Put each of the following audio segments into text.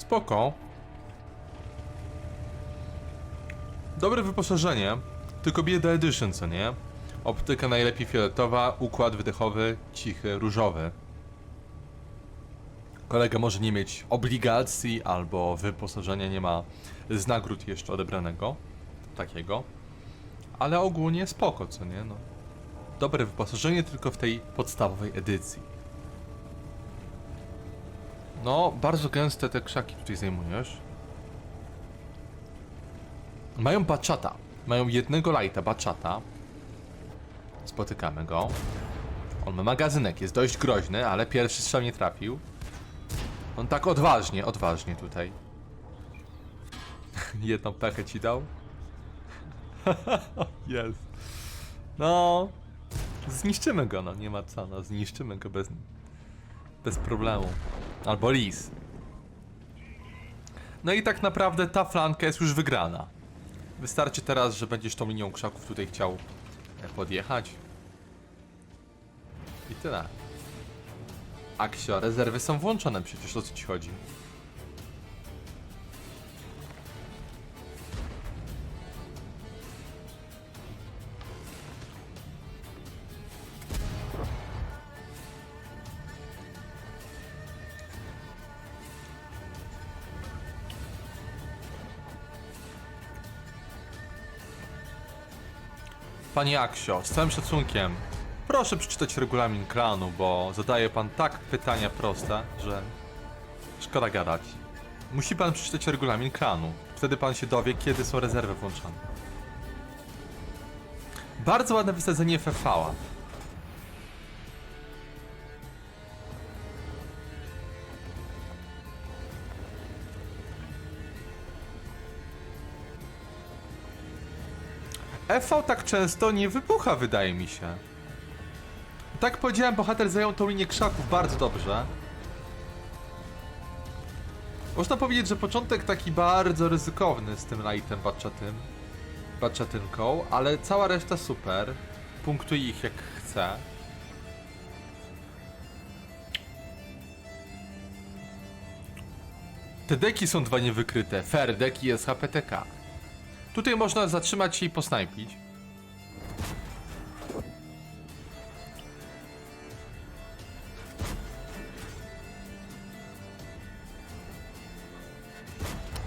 Spoko. Dobre wyposażenie, tylko bieda edition, co nie? Optyka najlepiej fioletowa, układ wydechowy, cichy, różowy. Kolega może nie mieć obligacji albo wyposażenia, nie ma z nagród jeszcze odebranego. Takiego. Ale ogólnie spoko, co nie? No. Dobre wyposażenie tylko w tej podstawowej edycji. No, bardzo gęste te krzaki tutaj zajmujesz. Mają baczata. Mają jednego lighta, baczata. Spotykamy go. On ma magazynek, jest dość groźny, ale pierwszy strzał nie trafił. On tak odważnie, odważnie tutaj. Jedną pechę ci dał. Jest. No. Zniszczymy go, no nie ma co, no zniszczymy go bez, bez problemu. Albo lis. No i tak naprawdę ta flanka jest już wygrana. Wystarczy teraz, że będziesz tą linią krzaków tutaj chciał e, podjechać. I tyle. Aksio, rezerwy są włączone przecież, o co ci chodzi? Panie Aksio, z całym szacunkiem, proszę przeczytać regulamin klanu, bo zadaje pan tak pytania proste, że szkoda gadać. Musi pan przeczytać regulamin klanu. Wtedy pan się dowie, kiedy są rezerwy włączane. Bardzo ładne wysadzenie FFV-a. FV tak często nie wybucha, wydaje mi się. Tak powiedziałem, bohater zajął tą linię krzaków bardzo dobrze. Można powiedzieć, że początek taki bardzo ryzykowny z tym lightem baczatym, baczatynką, ale cała reszta super. Punktuj ich jak chce. Te deki są dwa niewykryte. Fair deki jest HPTK. Tutaj można zatrzymać się i posnajpić.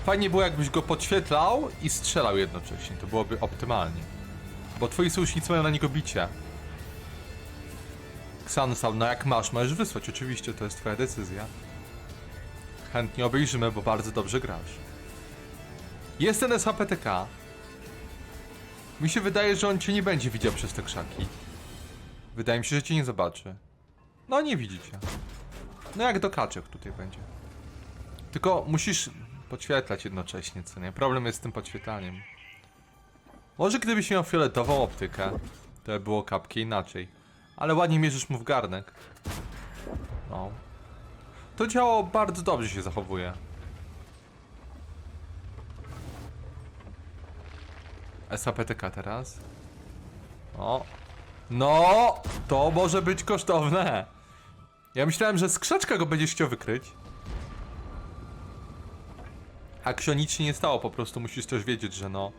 Fajnie było jakbyś go podświetlał i strzelał jednocześnie, to byłoby optymalnie. Bo twoi sojusznicy mają na niego bicie. Xansal, no jak masz, możesz wysłać, oczywiście, to jest twoja decyzja. Chętnie obejrzymy, bo bardzo dobrze grasz. Jest ten SHPTK. Mi się wydaje, że on cię nie będzie widział przez te krzaki. Wydaje mi się, że cię nie zobaczy. No nie widzicie. No jak do kaczek tutaj będzie. Tylko musisz podświetlać jednocześnie, co nie? Problem jest z tym podświetlaniem. Może gdybyś miał fioletową optykę, to by było kapki inaczej. Ale ładnie mierzysz mu w garnek. No. To działo bardzo dobrze się zachowuje. SAPTK teraz. O. No, to może być kosztowne. Ja myślałem, że skrzeczka go będziesz chciał wykryć. A nic się nie stało, po prostu musisz też wiedzieć, że no...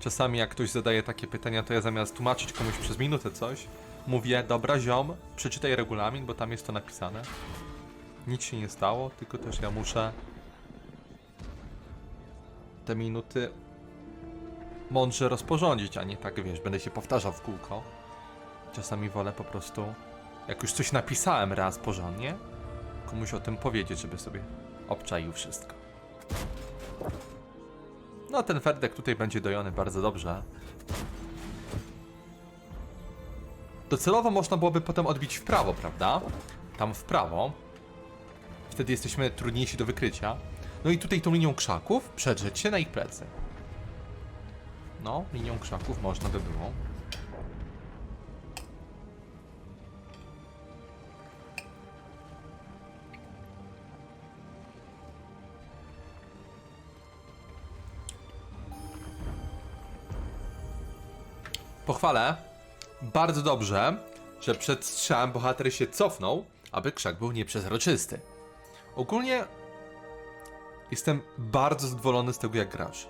Czasami jak ktoś zadaje takie pytania, to ja zamiast tłumaczyć komuś przez minutę coś, mówię, dobra ziom, przeczytaj regulamin, bo tam jest to napisane. Nic się nie stało, tylko też ja muszę te minuty mądrze rozporządzić, a nie tak, wiesz, będę się powtarzał w kółko. Czasami wolę po prostu, jak już coś napisałem raz porządnie, komuś o tym powiedzieć, żeby sobie obczaił wszystko. No, ten Ferdek tutaj będzie dojony bardzo dobrze. Docelowo można byłoby potem odbić w prawo, prawda? Tam w prawo. Wtedy jesteśmy trudniejsi do wykrycia. No i tutaj tą linią krzaków przedrzeć się na ich plecy. No, linią krzaków można by było. Pochwalę bardzo dobrze, że przed strzałem bohater się cofnął, aby krzak był nieprzezroczysty. Ogólnie Jestem bardzo zadowolony z tego, jak grasz.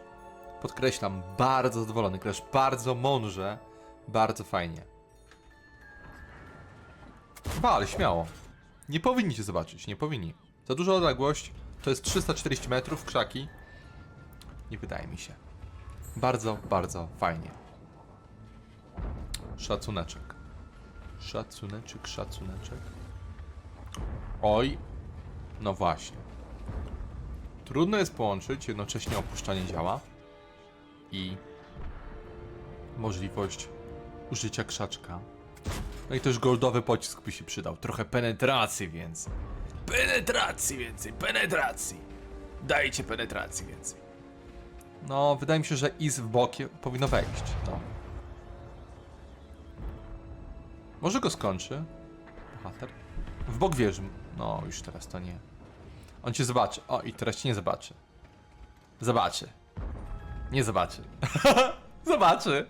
Podkreślam, bardzo zadowolony. Grasz bardzo mądrze, bardzo fajnie. Wal, śmiało. Nie powinni cię zobaczyć, nie powinni. Za duża odległość, to jest 340 metrów, krzaki. Nie wydaje mi się. Bardzo, bardzo fajnie. Szacuneczek. Szacuneczek, szacuneczek. Oj, no właśnie. Trudno jest połączyć jednocześnie opuszczanie działa i możliwość użycia krzaczka. No i też goldowy pocisk by się przydał. Trochę penetracji więcej. Penetracji więcej, penetracji. Dajcie penetracji więcej. No, wydaje mi się, że is w bokie powinno wejść. No. Może go skończy. Bohater. W bok wieży. No, już teraz to nie. On cię zobaczy. O, i teraz cię nie zobaczy. Zobaczy. Nie zobaczy. zobaczy.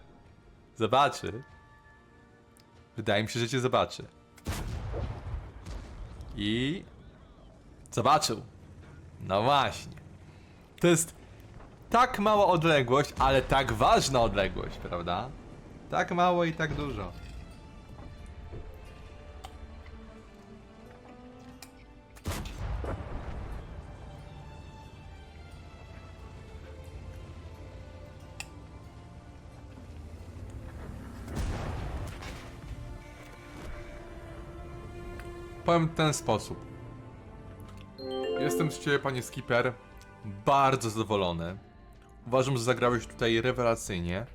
Zobaczy. Wydaje mi się, że cię zobaczy. I... Zobaczył. No właśnie. To jest tak mała odległość, ale tak ważna odległość, prawda? Tak mało i tak dużo. Powiem w ten sposób. Jestem z ciebie, panie skipper, bardzo zadowolony. Uważam, że zagrałeś tutaj rewelacyjnie.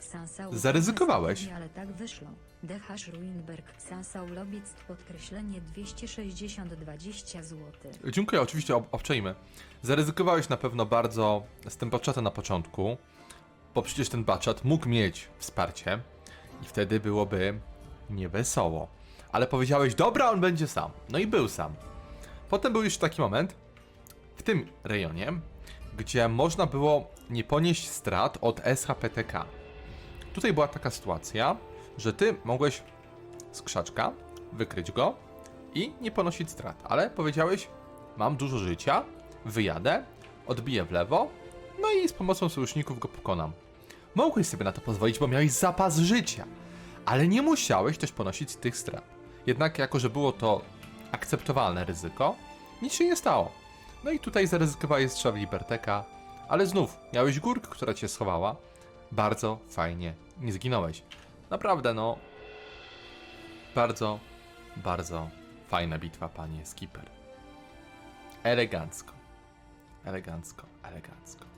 Sansał Zaryzykowałeś. Ale tak wyszło. Dechasz Ruinberg Sansaulobiec podkreślenie 260 20 zł. Dziękuję, oczywiście ob obczajmy. Zaryzykowałeś na pewno bardzo z tym baczatem na początku, bo przecież ten baczat mógł mieć wsparcie i wtedy byłoby niewesoło. Ale powiedziałeś, dobra, on będzie sam. No i był sam. Potem był jeszcze taki moment w tym rejonie, gdzie można było nie ponieść strat od SHPTK. Tutaj była taka sytuacja, że ty mogłeś z krzaczka wykryć go i nie ponosić strat, ale powiedziałeś, mam dużo życia, wyjadę, odbiję w lewo, no i z pomocą sojuszników go pokonam. Mogłeś sobie na to pozwolić, bo miałeś zapas życia, ale nie musiałeś też ponosić tych strat. Jednak jako, że było to akceptowalne ryzyko, nic się nie stało. No i tutaj zaryzykowałeś strzał Liberteka, ale znów miałeś górkę, która cię schowała. Bardzo fajnie, nie zginąłeś. Naprawdę, no. Bardzo, bardzo fajna bitwa, panie skipper. Elegancko. Elegancko, elegancko.